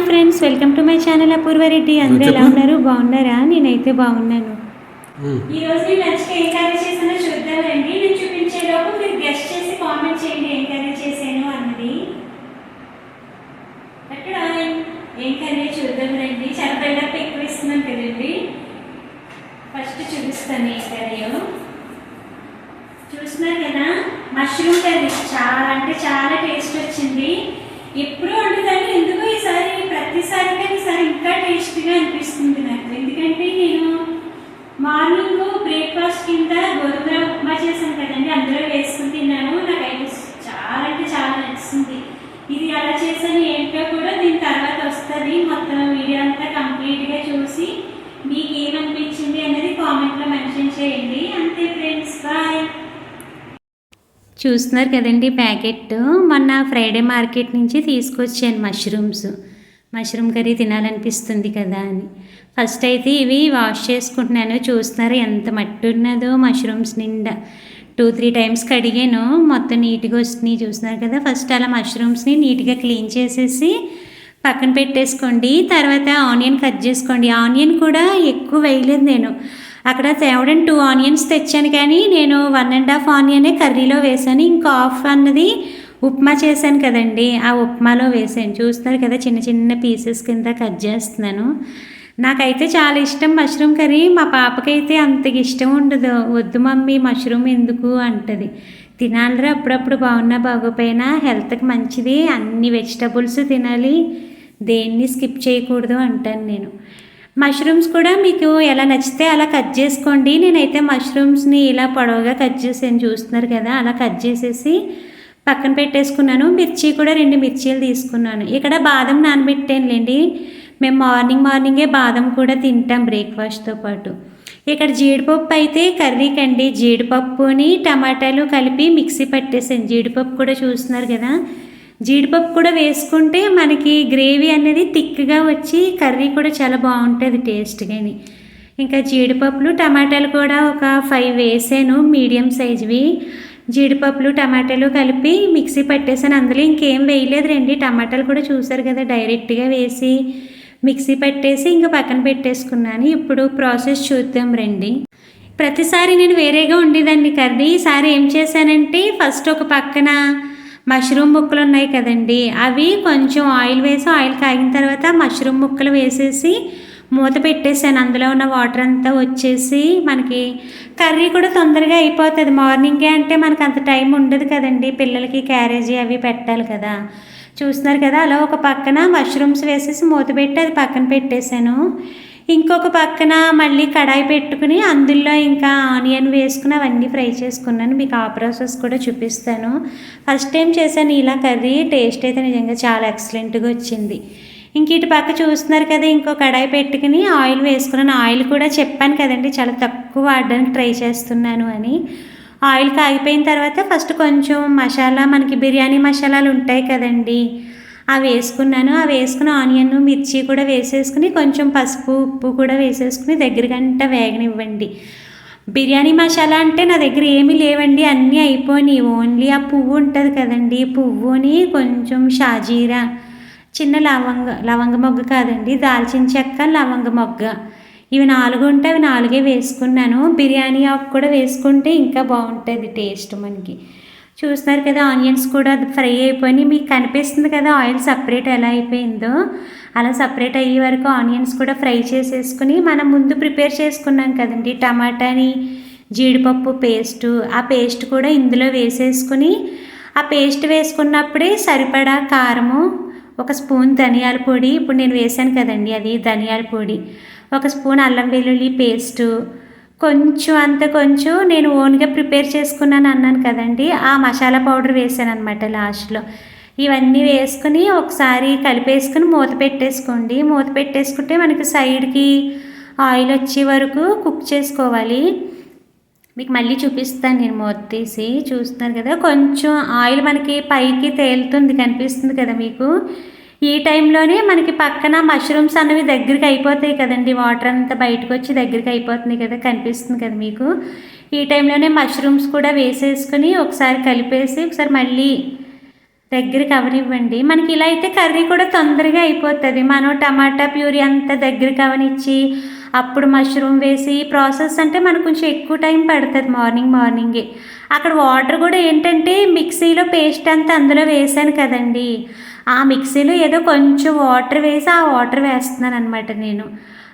Hi friends welcome to my channel Apoorva Reddy అందరూ ఎలా ఉన్నారు? బాగున్నారా? నేనైతే బాగున్నాను. ఈ రోజు నేను లంచ్కి ఏం కర్రీ చేసానో చూద్దామండి. నేను చూపించేలోపు మీరు గెస్ట్ చేసి కామెంట్ చేయండి ఏం కర్రీ చేశాను అన్నది. అక్కడ ఏం కర్రీ చూద్దాం రండి. చాలా బిల్డప్ ఎక్కువ ఇస్తున్నాను కదండి. ఫస్ట్ చూపిస్తాను ఏం కర్రీయో చూస్తున్నారు కదా? మష్రూమ్ కర్రీ చాలా అంటే చాలా టేస్ట్ వచ్చింది. ఎప్పుడు వండుతాను ఎందుకు ఈసారి ప్రతిసారి కానీ ఈసారి ఇంకా టేస్ట్గా అనిపిస్తుంది నాకు. ఎందుకంటే నేను మార్నింగ్ బ్రేక్ఫాస్ట్ కింద గోధుమ ఉప్మా చేశాను కదండి. అందులో వేసుకుని తిన్నాను. నాకు అయితే చాలా అంటే చాలా నచ్చింది. ఇది ఎలా చేశాను ఏంటో కూడా దీని తర్వాత వస్తుంది. మొత్తం వీడియో అంతా కంప్లీట్గా చూసి మీకు ఏమనిపించింది అనేది కామెంట్లో మెన్షన్ చేయండి. అంతే ఫ్రెండ్స్ బాయ్. చూస్తున్నారు కదండి ప్యాకెట్. మొన్న ఫ్రైడే మార్కెట్ నుంచి తీసుకొచ్చాను మష్రూమ్స్ మష్రూమ్ కర్రీ తినాలనిపిస్తుంది కదా అని. ఫస్ట్ అయితే ఇవి వాష్ చేసుకుంటున్నాను. చూస్తున్నారు ఎంత మట్టి ఉన్నదో మష్రూమ్స్ నిండా. టూ త్రీ టైమ్స్ కడిగాను. మొత్తం నీట్గా వస్తున్నాయి. చూస్తున్నారు కదా ఫస్ట్ అలా మష్రూమ్స్ని నీట్గా క్లీన్ చేసేసి పక్కన పెట్టేసుకోండి. తర్వాత ఆనియన్ కట్ చేసుకోండి. ఆనియన్ కూడా ఎక్కువ వేయలేదు నేను. అక్కడ తేవడం టూ ఆనియన్స్ తెచ్చాను కానీ నేను వన్ అండ్ హాఫ్ ఆనియనే కర్రీలో వేసాను. ఇంకా హాఫ్ అన్నది ఉప్మా చేశాను కదండి. ఆ ఉప్మాలో వేసాను. చూస్తారు కదా చిన్న చిన్న పీసెస్ కింద కట్ చేస్తున్నాను. నాకైతే చాలా ఇష్టం మష్రూమ్ కర్రీ. మా పాపకైతే అంత ఇష్టం ఉండదు. వద్దు మమ్మీ మష్రూమ్ ఎందుకు అంటది. తినాలిరా అప్పుడప్పుడు బాగున్నా బాగోపోయినా హెల్త్కి మంచిది. అన్ని వెజిటబుల్స్ తినాలి. దేన్ని స్కిప్ చేయకూడదు అంటాను నేను. మష్రూమ్స్ కూడా మీకు ఎలా నచ్చితే అలా కట్ చేసుకోండి. నేనైతే మష్రూమ్స్ని ఇలా పొడవుగా కట్ చేసాను చూస్తున్నారు కదా అలా కట్ చేసేసి పక్కన పెట్టేసుకున్నాను. మిర్చి కూడా రెండు మిర్చీలు తీసుకున్నాను. ఇక్కడ బాదం నానబెట్టానులేండి. మేము మార్నింగ్ మార్నింగే బాదం కూడా తింటాం బ్రేక్ఫాస్ట్తో పాటు. ఇక్కడ జీడిపప్పు అయితే కర్రీకి అండి జీడిపప్పుని టమాటాలు కలిపి మిక్సీ పట్టేసాను. జీడిపప్పు కూడా చూస్తున్నారు కదా జీడిపప్పు కూడా వేసుకుంటే మనకి గ్రేవీ అనేది థిక్గా వచ్చి కర్రీ కూడా చాలా బాగుంటుంది టేస్ట్ కానీ ఇంకా జీడిపప్పులు టమాటాలు కూడా ఒక ఫైవ్ వేసాను మీడియం సైజువి జీడిపప్పులు టమాటాలు కలిపి మిక్సీ పట్టేసాను. అందులో ఇంకేం వేయలేదు రండి. టమాటాలు కూడా చూసారు కదా డైరెక్ట్గా వేసి మిక్సీ పట్టేసి ఇంకా పక్కన పెట్టేసుకున్నాను. ఇప్పుడు ప్రాసెస్ చూద్దాం రండి. ప్రతిసారి నేను వేరేగా ఉండేదాన్ని కర్రీ. ఈసారి ఏం చేశానంటే ఫస్ట్ ఒక పక్కన మష్రూమ్ ముక్కలు ఉన్నాయి కదండి. అవి కొంచెం ఆయిల్ వేసి ఆయిల్ కాగిన తర్వాత మష్రూమ్ ముక్కలు వేసేసి మూత పెట్టేసాను అందులో ఉన్న వాటర్ అంతా వచ్చేసి మనకి కర్రీ కూడా తొందరగా అయిపోతుంది. మార్నింగే అంటే మనకు అంత టైం ఉండదు కదండి. పిల్లలకి క్యారేజీ అవి పెట్టాలి కదా. చూస్తున్నారు కదా అలా ఒక పక్కన మష్రూమ్స్ వేసేసి మూత పెట్టి అది పక్కన పెట్టేశాను. ఇంకొక పక్కన మళ్ళీ కడాయి పెట్టుకుని అందులో ఇంకా ఆనియన్ వేసుకుని అవన్నీ ఫ్రై చేసుకున్నాను. మీకు ఆ ప్రాసెస్ కూడా చూపిస్తాను. ఫస్ట్ టైం చేశాను ఇలా కర్రీ. టేస్ట్ అయితే నిజంగా చాలా ఎక్సలెంట్గా వచ్చింది. ఇంక ఇటు పక్క చూస్తున్నారు కదా ఇంకో కడాయి పెట్టుకుని ఆయిల్ వేసుకున్నాను. ఆయిల్ కూడా చెప్పాను కదండి చాలా తక్కువ వాడడానికి ట్రై చేస్తున్నాను అని. ఆయిల్ కాగిపోయిన తర్వాత ఫస్ట్ కొంచెం మసాలా మనకి బిర్యానీ మసాలాలు ఉంటాయి కదండీ. అవి వేసుకున్నాను. అవి వేసుకుని ఆనియన్ మిర్చి కూడా వేసేసుకుని కొంచెం పసుపు ఉప్పు కూడా వేసేసుకుని దగ్గరగంట వేగనివ్వండి. బిర్యానీ మసాలా అంటే నా దగ్గర ఏమీ లేవండి. అన్నీ అయిపోయినాయి. ఓన్లీ ఆ పువ్వు ఉంటుంది కదండి. పువ్వుని కొంచెం షాజీరా చిన్న లవంగ లవంగ మొగ్గ కాదండి. దాల్చిన చెక్క లవంగ మొగ్గ. ఇవి నాలుగు ఉంటే అవి నాలుగే వేసుకున్నాను. బిర్యానీ ఆకు కూడా వేసుకుంటే ఇంకా బాగుంటుంది టేస్ట్ మనకి. చూస్తున్నారు కదా ఆనియన్స్ కూడా ఫ్రై అయిపోయి మీకు కనిపిస్తుంది కదా ఆయిల్ సపరేట్ ఎలా అయిపోయిందో. అలా సపరేట్ అయ్యే వరకు ఆనియన్స్ కూడా ఫ్రై చేసేసుకుని మనం ముందు ప్రిపేర్ చేసుకున్నాం కదండి. టమాటాని జీడిపప్పు పేస్టు ఆ పేస్ట్ కూడా ఇందులో వేసేసుకుని ఆ పేస్ట్ వేసుకున్నప్పుడే సరిపడా కారము ఒక స్పూన్ ధనియాల పొడి. ఇప్పుడు నేను వేసాను కదండి అది ధనియాల పొడి. ఒక స్పూన్ అల్లం వెల్లుల్లి పేస్టు కొంచెం అంత కొంచెం నేను ఓన్గా ప్రిపేర్ చేసుకున్నాను అన్నాను కదండి. ఆ మసాలా పౌడర్ వేసాను అనమాట లాస్ట్లో. ఇవన్నీ వేసుకుని ఒకసారి కలిపేసుకుని మూత పెట్టేసుకోండి. మూత పెట్టేసుకుంటే మనకి సైడ్కి ఆయిల్ వచ్చే వరకు కుక్ చేసుకోవాలి. మీకు మళ్ళీ చూపిస్తాను నేను మూత తీసి. చూస్తున్నాను కదా కొంచెం ఆయిల్ మనకి పైకి తేలుతుంది కనిపిస్తుంది కదా మీకు. ఈ టైంలోనే మనకి పక్కన మష్రూమ్స్ అన్నవి దగ్గరికి అయిపోతాయి కదండి. వాటర్ అంతా బయటకు వచ్చి దగ్గరికి అయిపోతుంది కదా కనిపిస్తుంది కదా మీకు? ఈ టైంలోనే మష్రూమ్స్ కూడా వేసేసుకుని ఒకసారి కలిపేసి ఒకసారి మళ్ళీ దగ్గరికి అవనివ్వండి మనకి ఇలా అయితే కర్రీ కూడా తొందరగా అయిపోతుంది. మనం టమాటా ప్యూరీ అంతా దగ్గరికి అవనిచ్చి అప్పుడు మష్రూమ్ వేసి ప్రాసెస్ అంటే మనకు కొంచెం ఎక్కువ టైం పడుతుంది మార్నింగ్ మార్నింగే అక్కడ వాటర్ కూడా ఏంటంటే మిక్సీలో పేస్ట్ అంతా అందులో వేసాను కదండీ. ఆ మిక్సీలో ఏదో కొంచెం వాటర్ వేసి ఆ వాటర్ వేస్తున్నాను అనమాట నేను.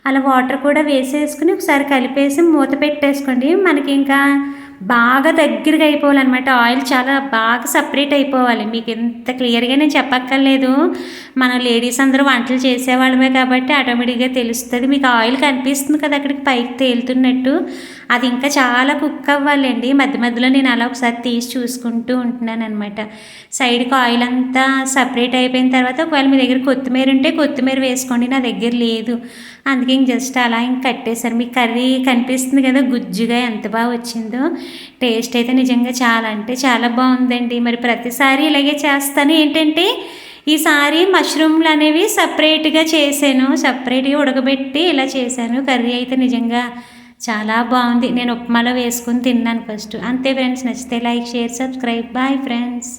అలా వాటర్ కూడా వేసేసుకుని ఒకసారి కలిపేసి మూత పెట్టేసుకోండి. మనకి ఇంకా బాగా దగ్గరగా అయిపోవాలన్నమాట. ఆయిల్ చాలా బాగా సపరేట్ అయిపోవాలి. మీకు ఎంత క్లియర్గా నేను చెప్పక్కర్లేదు. మన లేడీస్ అందరూ వంటలు చేసేవాళ్ళమే కాబట్టి ఆటోమేటిక్గా తెలుస్తుంది. మీకు ఆయిల్ కనిపిస్తుంది కదా అక్కడికి పైకి తేలుతున్నట్టు. అది ఇంకా చాలా కుక్ అవ్వాలండి. మధ్య మధ్యలో నేను అలా ఒకసారి తీసి చూసుకుంటూ ఉంటున్నాను అనమాట సైడ్కి ఆయిల్ అంతా సపరేట్ అయిపోయిన తర్వాత ఒకవేళ మీ దగ్గర కొత్తిమీర ఉంటే కొత్తిమీర వేసుకోండి. నా దగ్గర లేదు. అందుకే ఇంక జస్ట్ అలా ఇంక కట్టేశారు మీకు కర్రీ కనిపిస్తుంది కదా గుజ్జుగా ఎంత బాగా వచ్చిందో. టేస్ట్ అయితే నిజంగా చాలా అంటే చాలా బాగుందండి. మరి ప్రతిసారి ఇలాగే చేస్తాను. ఏంటంటే ఈసారి మష్రూమ్లు అనేవి సపరేట్గా చేశాను. సపరేట్గా ఉడకబెట్టి ఇలా చేశాను. కర్రీ అయితే నిజంగా చాలా బాగుంది. నేను ఉప్మాలో వేసుకుని తిన్నాను ఫస్ట్. అంతే ఫ్రెండ్స్ నచ్చితే like share subscribe. Bye friends.